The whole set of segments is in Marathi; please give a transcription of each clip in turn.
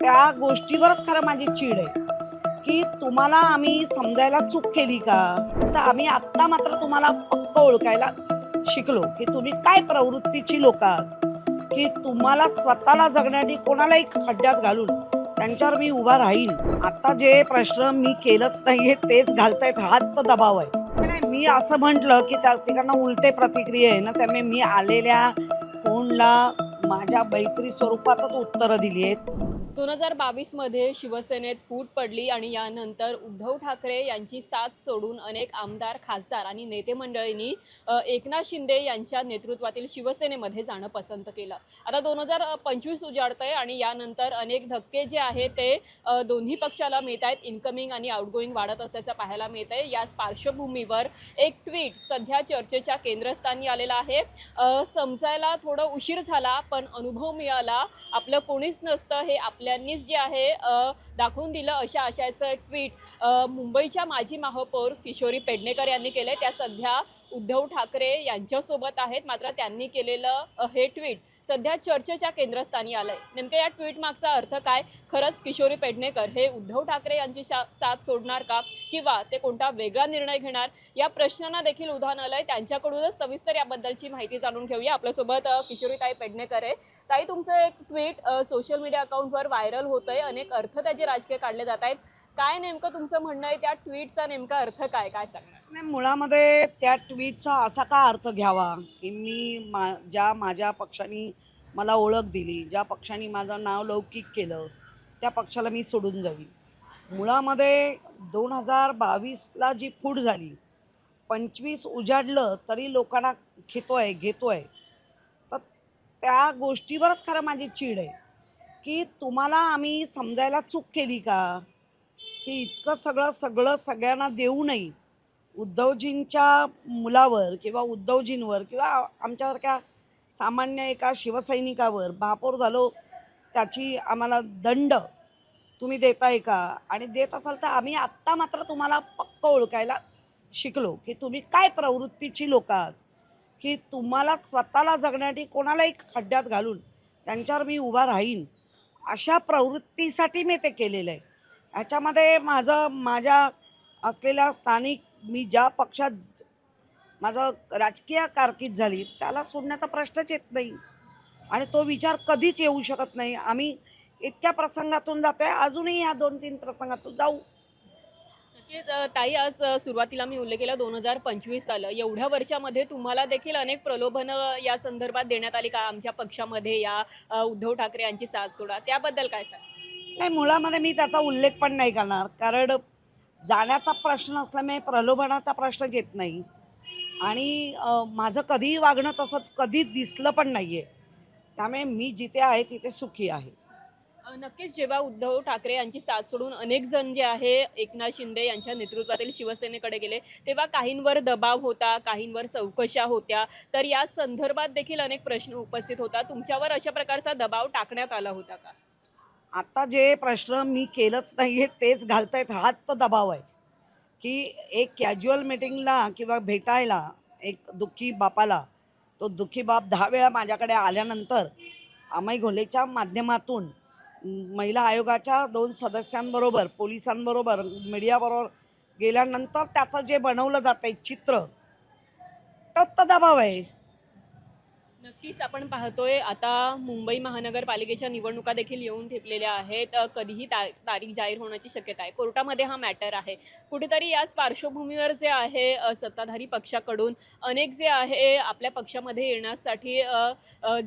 त्या गोष्टीवरच खरं माझी चीड आहे. की तुम्हाला आम्ही समजायला चूक केली का? तर आम्ही आत्ता मात्र तुम्हाला पक्क ओळखायला शिकलो की तुम्ही काय प्रवृत्तीची लोक आहात? की तुम्हाला स्वतःला जगण्यासाठी कोणालाही खड्ड्यात घालून त्यांच्यावर मी उभा राहील आता जे प्रश्न मी केलंच नाहीये तेच घालतायत. हात तर दबाव आहे. नाही, मी असं म्हटलं की त्या तिकडनं उलटे प्रतिक्रिया आहे ना त्यामुळे मी आलेल्या फोनला माझ्या मैत्री स्वरूपातच उत्तरं दिली आहेत. दोन हजार बावीसमध्ये शिवसेनेत फूट पडली आणि यानंतर उद्धव ठाकरे यांची साथ सोडून अनेक आमदार खासदार आणि नेते मंडळींनी एकनाथ शिंदे यांच्या नेतृत्वातील शिवसेनेमध्ये जाणं पसंत केलं. आता दोन हजार पंचवीस उजाडतंय आणि यानंतर अनेक धक्के जे आहेत ते दोन्ही पक्षाला मिळत आहेत इन्कमिंग आणि आउटगोईंग वाढत असल्याचं पाहायला मिळत आहे याच पार्श्वभूमीवर एक ट्विट सध्या चर्चेच्या केंद्रस्थानी आलेला आहे. समजायला थोडं उशीर झाला पण अनुभव मिळाला. आपलं कोणीच नसतं हे आपल्यांनीच जे आहे दाखवून दिलं अशा आशयाचं ट्विट मुंबईच्या माजी महापौर किशोरी पेडणेकर यांनी केलं त्या सध्या उद्धव ठाकरे यांच्यासोबत आहेत. मात्र त्यांनी केलेलं हे ट्विट सध्या चर्चेच्या केंद्रस्थानी आलंय. नेमक्या या ट्विट मागचा अर्थ काय? खरंच किशोरी पेडणेकर हे उद्धव ठाकरे यांची साथ सोडणार का? किंवा ते कोणता वेगळा निर्णय घेणार? या प्रश्नांना देखील उधाण आलंय. त्यांच्याकडूनच सविस्तर याबद्दलची माहिती जाणून घेऊया. आपल्यासोबत किशोरी किशोरीताई पेडणेकर आहे. ताई तुमचं एक ट्विट सोशल मीडिया अकाउंटवर व्हायरल होतंय. अनेक अर्थ त्याचे राजकीय काढले जात आहेत. काय नेमकं तुमचं म्हणणं आहे? त्या ट्विटचा नेमका अर्थ काय? काय सांगणार? नाही मुळामध्ये त्या ट्विटचा असा का अर्थ घ्यावा की मी मा ज्या माझ्या पक्षाने मला ओळख दिली ज्या पक्षाने माझं नाव लौकिक केलं त्या पक्षाला मी सोडून जावी मुळामध्ये दोन हजार बावीसला जी फूट झाली पंचवीस उजाडलं तरी लोकांना घेतो आहे घेतो आहे तर त्या गोष्टीवरच खरं माझी चीड आहे. की तुम्हाला आम्ही समजायला चूक केली का? की इतकं सगळं सगळं सगळ्यांना देऊ नये. उद्धवजींच्या मुलावर किंवा उद्धवजींवर किंवा आमच्यासारख्या सामान्य एका शिवसैनिकावर महापौर झालो त्याची आम्हाला दंड तुम्ही देताय का? आणि देत असाल तर आम्ही आत्ता मात्र तुम्हाला पक्क ओळखायला शिकलो की तुम्ही काय प्रवृत्तीची लोक आहात? की तुम्हाला स्वतःला जगण्यासाठी कोणालाही खड्ड्यात घालून त्यांच्यावर मी उभा राहीन अशा प्रवृत्तीसाठी मी ते केलेलं आहे. ह्याच्यामध्ये माझं माझ्या असलेल्या स्थानिक मी ज्या पक्षात माझं राजकीय कारकीर्द झाली त्याला सोडण्याचा प्रश्नच येत नाही. आणि तो विचार कधीच येऊ शकत नाही. आम्ही इतक्या प्रसंगातून जातो आहे अजूनही या दोन तीन प्रसंगातून जाऊ. नक्कीच ताई आज सुरुवातीला मी उल्लेख केला दोन हजार पंचवीस आलं एवढ्या वर्षामध्ये तुम्हाला देखील अनेक प्रलोभनं या संदर्भात देण्यात आली का? आमच्या पक्षामध्ये या उद्धव ठाकरे यांची साथ सोडा. त्याबद्दल काय सांग नाही मुळामध्ये मी त्याचा उल्लेख पण नाही करणार. कारण जाण्याचा प्रश्न असल्यामुळे प्रलोभनाचा प्रश्नच येत नाही. आणि माझं कधीही वागणं तसं कधीच दिसलं पण नाही आहे त्यामुळे मी जिथे आहे तिथे सुखी आहे. नक्कीच जेव्हा उद्धव ठाकरे यांची साथ सोडून अनेक जण जे आहे एकनाथ शिंदे यांच्या नेतृत्वातील शिवसेनेकडे गेले तेव्हा काहींवर दबाव होता काहींवर चौकशा होत्या. तर या संदर्भात देखील अनेक प्रश्न उपस्थित होता. तुमच्यावर अशा प्रकारचा दबाव टाकण्यात आला होता का? आता जे प्रश्न मी केलंच नाही आहे तेच घालतायत. हाच तो दबाव आहे. की एक कॅज्युअल मिटिंगला किंवा भेटायला एक दुःखी बापाला तो दुःखी बाप दहा वेळा माझ्याकडे आल्यानंतर अमय घोलेच्या माध्यमातून महिला आयोगाच्या दोन सदस्यांबरोबर पोलिसांबरोबर मीडियाबरोबर गेल्यानंतर त्याचं जे बनवलं जातं आहे चित्र तो दबाव आहे. नक्कीच आपण पाहतोय आता मुंबई महानगरपालिकेच्या निवडणुका देखील येऊन ठेपलेल्या आहेत. कधीही ता तारीख जाहीर होण्याची शक्यता आहे. कोर्टामध्ये हा मॅटर आहे. कुठेतरी याच पार्श्वभूमीवर जे आहे सत्ताधारी पक्षाकडून अनेक जे आहे आपल्या पक्षामध्ये येण्यासाठी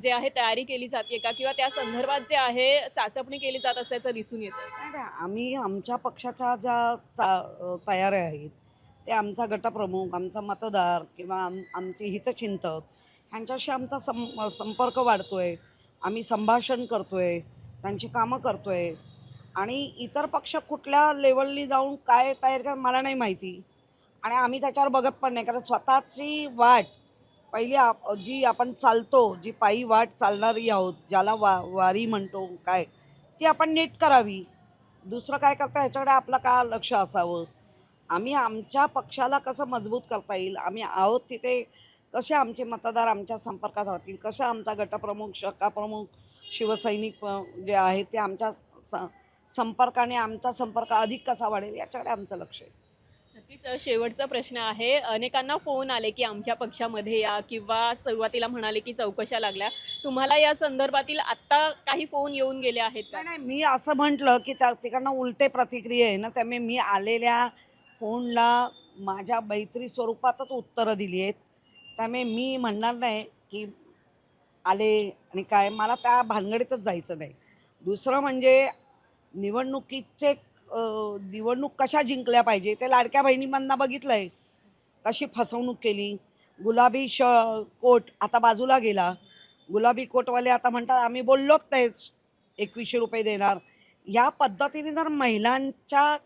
जे आहे तयारी केली जाते का? किंवा त्या संदर्भात जे आहे चाचपणी केली जात असल्याचं दिसून येतं आम्ही आमच्या पक्षाच्या ज्या चा तयाऱ्या आहेत ते आमचा गटप्रमुख आमचा मतदार किंवा आम आमचे हितचिंतक ह्यांच्याशी आमचा सं संपर्क वाढतो आहे आम्ही संभाषण करतो आहे त्यांची कामं करतो आहे आणि इतर पक्ष कुठल्या लेवलनी जाऊन काय तयार कर मला नाही माहिती. आणि आम्ही त्याच्यावर बघत पण नाही. कारण स्वतःची वाट पहिली आप जी आपण चालतो जी पायी वाट चालणारी आहोत ज्याला वा वारी म्हणतो काय ती आपण नीट करावी. दुसरं काय करता ह्याच्याकडे आपलं का लक्ष असावं? आम्ही आमच्या पक्षाला कसं मजबूत करता येईल? आम्ही आहोत तिथे कसे आमचे मतदार आमच्या संपर्कात राहतील? कसं आमचा गटप्रमुख शाखाप्रमुख शिवसैनिक जे आहेत ते आमच्या स- संपर्काने आमचा संपर्क अधिक कसा वाढेल याच्याकडे आमचं लक्ष आहे. नक्कीच शेवटचा प्रश्न आहे. अनेकांना फोन आले की आमच्या पक्षामध्ये या किंवा सुरुवातीला म्हणाले की चौकशा लागल्या. तुम्हाला या संदर्भातील आत्ता काही फोन येऊन गेले आहेत का? नाही मी असं म्हटलं की त्या तिकडनं उलटे प्रतिक्रिया आहे ना त्यामुळे मी आलेल्या फोनला माझ्या मैत्री स्वरूपातच उत्तरं दिली आहेत. त्यामुळे मी म्हणणार नाही की आले आणि काय. मला त्या भानगडीतच जायचं नाही. दुसरं म्हणजे निवडणुकीचे निवडणूक कशा जिंकल्या पाहिजे ते लाडक्या बहिणींना बघितलं आहे कशी फसवणूक केली. गुलाबी श कोट आता बाजूला गेला. गुलाबी कोटवाले आता म्हणतात आम्ही बोललोच नाही एकवीसशे रुपये देणार. या पद्धतीने जर महिलांच्या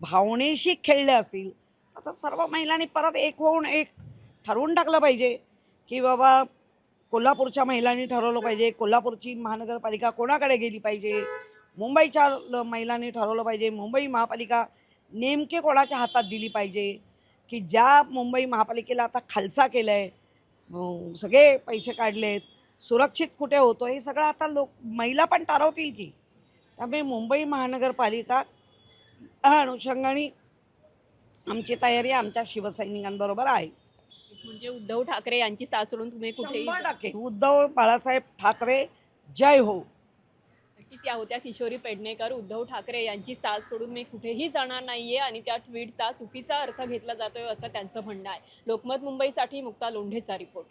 भावनेशी खेळले असतील तर सर्व महिलांनी परत एक होऊन एक ठरवून टाकलं पाहिजे की बाबा कोल्हापूरच्या महिलांनी ठरवलं पाहिजे कोल्हापूरची महानगरपालिका कोणाकडे गेली पाहिजे? मुंबईच्या ल- महिलांनी ठरवलं पाहिजे. मुंबई महापालिका नेमके कोणाच्या हातात दिली पाहिजे? की ज्या मुंबई महापालिकेला आता खालसा केलं आहे सगळे पैसे काढलेत सुरक्षित कुठे होतो हे सगळं आता लोक महिला पण ठरवतील की. त्यामुळे मुंबई महानगरपालिका अनुषंगाने आमची तयारी आमच्या शिवसैनिकांबरोबर आहे. म्हणजे उद्धव ठाकरे यांची साथ सोडून तुम्ही कुठेही शंभर टक्के. उद्धव बाळासाहेब ठाकरे जय हो. नक्कीच या होत्या किशोरी पेडणेकर. उद्धव ठाकरे यांची साथ सोडून मी कुठेही जाणार नाहीये आणि त्या ट्विटचा चुकीचा अर्थ घेतला जातोय असं त्यांचं म्हणणं आहे. लोकमत मुंबईसाठी मुक्ता लोंढेचा रिपोर्ट